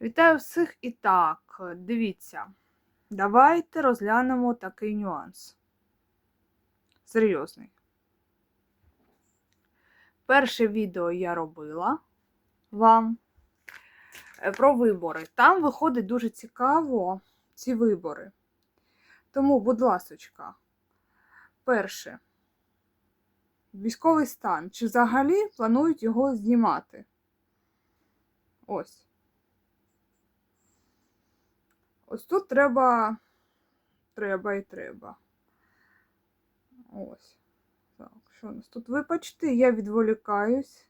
Вітаю всіх і так, дивіться. Давайте розглянемо такий нюанс. Серйозний. Перше відео я робила вам е, про вибори. Там виходить дуже цікаво ці вибори. Тому, будь ласочка, перше. Військовий стан. Чи взагалі планують його знімати? Ось. Ось тут треба. Треба і треба. Ось. Так, що у нас тут? Вибачте, я відволікаюсь.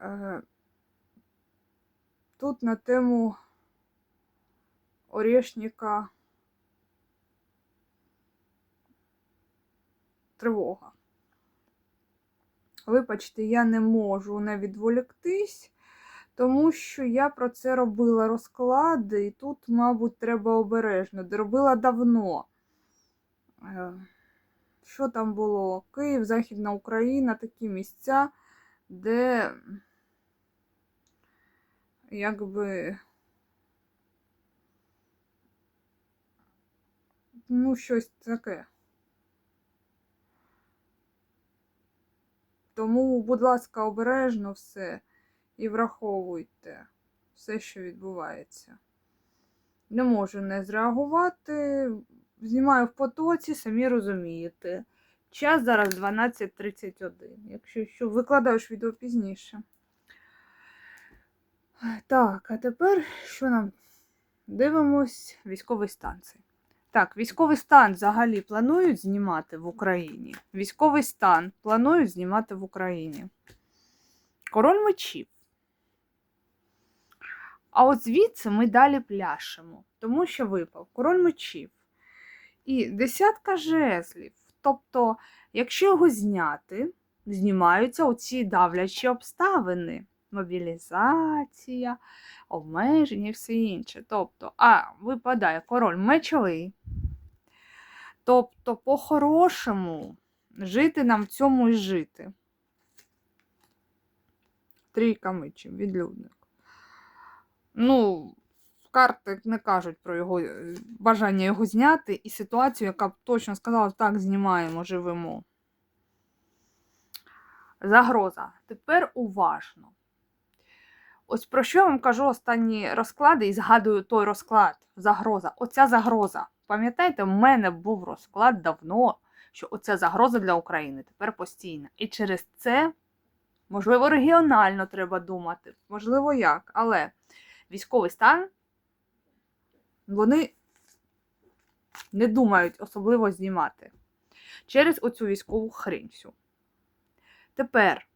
Е, Тут на тему Орешника тривога. Вибачте, я не можу не відволіктись. Тому що я про це робила розклади, і тут, мабуть, треба обережно. Робила давно. Е, Що там було? Київ, Західна Україна, такі місця, де якби. Ну, щось таке. Тому, будь ласка, обережно все і враховуйте все, що відбувається. Не можу не зреагувати. Знімаю в потоці, самі розумієте. Час зараз 12.31. Якщо що, викладаю ж відео пізніше. Так, а тепер що нам? Дивимось військовий стан. Так, військовий стан взагалі планують знімати в Україні. Військовий стан планують знімати в Україні. Король мечів. А от звідси ми далі пляшемо, тому що випав король мечів і десятка жезлів. Тобто, якщо його зняти, знімаються оці давлячі обставини. Мобілізація, обмеження і все інше. Тобто, а випадає король мечовий. Тобто, по-хорошому, жити нам в цьому і жити. Трійка мечів, відлюдник. Ну, карти не кажуть про його е, бажання його зняти і ситуацію, яка б точно сказала, так, знімаємо, живемо. Загроза. Тепер уважно. Ось про що я вам кажу останні розклади і згадую той розклад. Загроза. Оця загроза. Пам'ятаєте, в мене був розклад давно, що оця загроза для України тепер постійна. І через це, можливо, регіонально треба думати, можливо, як. Але військовий стан вони не думають особливо знімати через оцю військову хрень. Тепер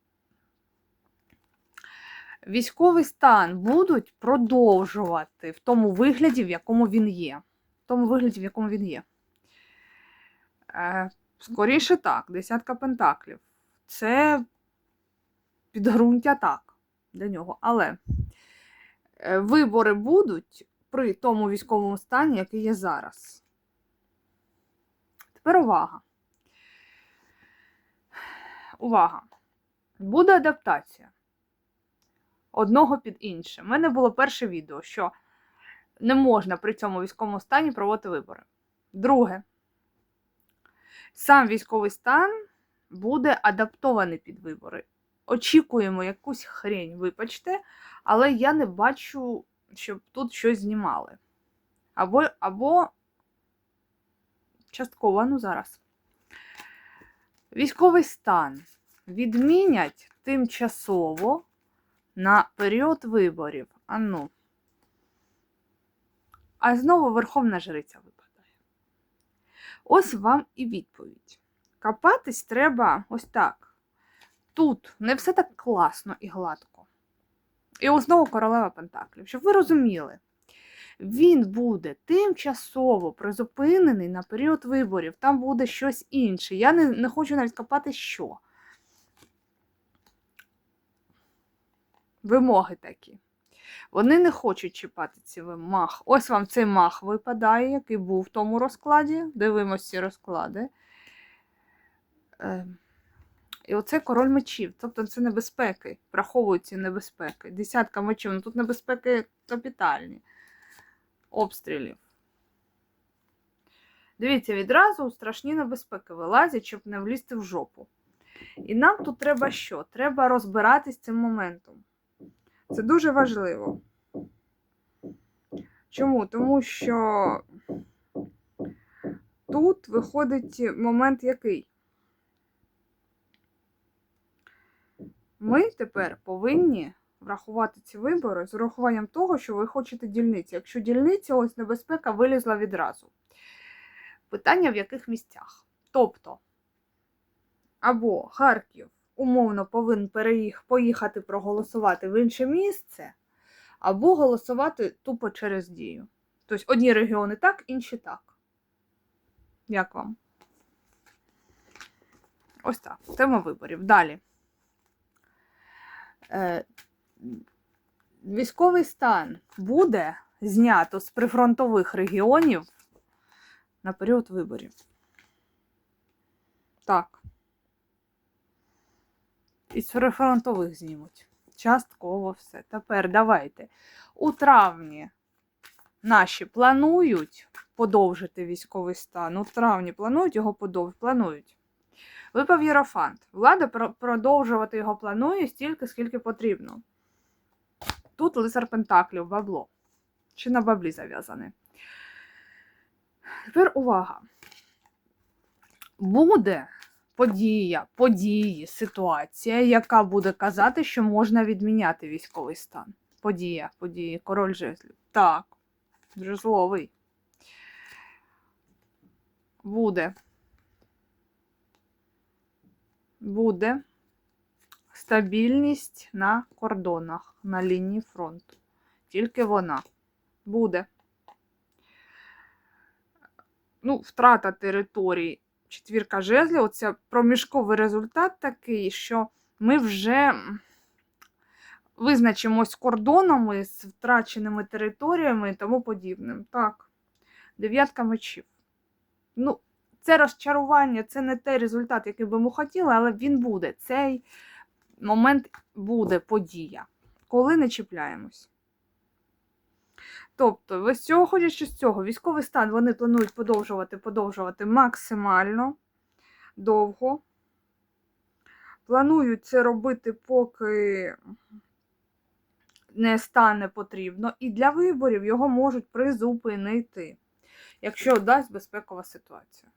військовий стан будуть продовжувати в тому вигляді, в якому він є. В тому вигляді, в якому він є. Е, скоріше так, десятка пентаклів. Це підґрунтя так для нього. Але вибори будуть при тому військовому стані, який є зараз. Тепер увага. Увага. Буде адаптація одного під інше. У мене було перше відео, що не можна при цьому військовому стані проводити вибори. Друге, сам військовий стан буде адаптований під вибори. Очікуємо якусь хрень, вибачте, але я не бачу, щоб тут щось знімали. Або, або частково, ну зараз. Військовий стан відмінять тимчасово на період виборів. А ну. А знову Верховна Жриця випадає. Ось вам і відповідь. Копатись треба ось так. Тут не все так класно і гладко. І знову королева Пентаклів. Щоб ви розуміли, він буде тимчасово призупинений на період виборів. Там буде щось інше. Я не, не хочу навіть копати що. Вимоги такі. Вони не хочуть чіпати ці мах. Ось вам цей мах випадає, який був в тому розкладі. Дивимося ці розклади. Е, І оце король мечів. Тобто це небезпеки. Враховують ці небезпеки. Десятка мечів. Ну тут небезпеки капітальні. Обстрілів. Дивіться, відразу страшні небезпеки вилазять, щоб не влізти в жопу. І нам тут треба що? Треба розбиратись цим моментом. Це дуже важливо. Чому? Тому що тут виходить момент який? Ми тепер повинні врахувати ці вибори з урахуванням того, що ви хочете дільниці. Якщо дільниця, ось небезпека вилізла відразу. Питання в яких місцях? Тобто, або Харків умовно повинен переїх, поїхати проголосувати в інше місце, або голосувати тупо через дію. Тобто одні регіони так, інші так. Як вам? Ось так. Тема виборів. Далі. Е, військовий стан буде знято з прифронтових регіонів на період виборів. Так. Із прифронтових знімуть. Частково все. Тепер давайте. У травні наші планують подовжити військовий стан. У травні планують його подовжити. Планують. Випав Єрофант. Влада про- продовжувати його планує стільки, скільки потрібно. Тут лицар Пентаклів, бабло. Чи на баблі зав'язане. Тепер увага. Буде подія, події, ситуація, яка буде казати, що можна відміняти військовий стан. Подія, події, король жезлів. Так, жезловий. Буде. Буде стабільність на кордонах, на лінії фронту. Тільки вона буде. Ну, втрата територій четвірка жезлів, оце проміжковий результат такий, що ми вже визначимось кордонами з втраченими територіями і тому подібним. Так, дев'ятка мечів. Ну, це розчарування, це не той результат, який би ми хотіли, але він буде. Цей момент буде подія, коли не чіпляємось. Тобто, ви з цього, ходячи з цього, військовий стан вони планують подовжувати, подовжувати максимально довго. Планують це робити, поки не стане потрібно. І для виборів його можуть призупинити, якщо дасть безпекова ситуація.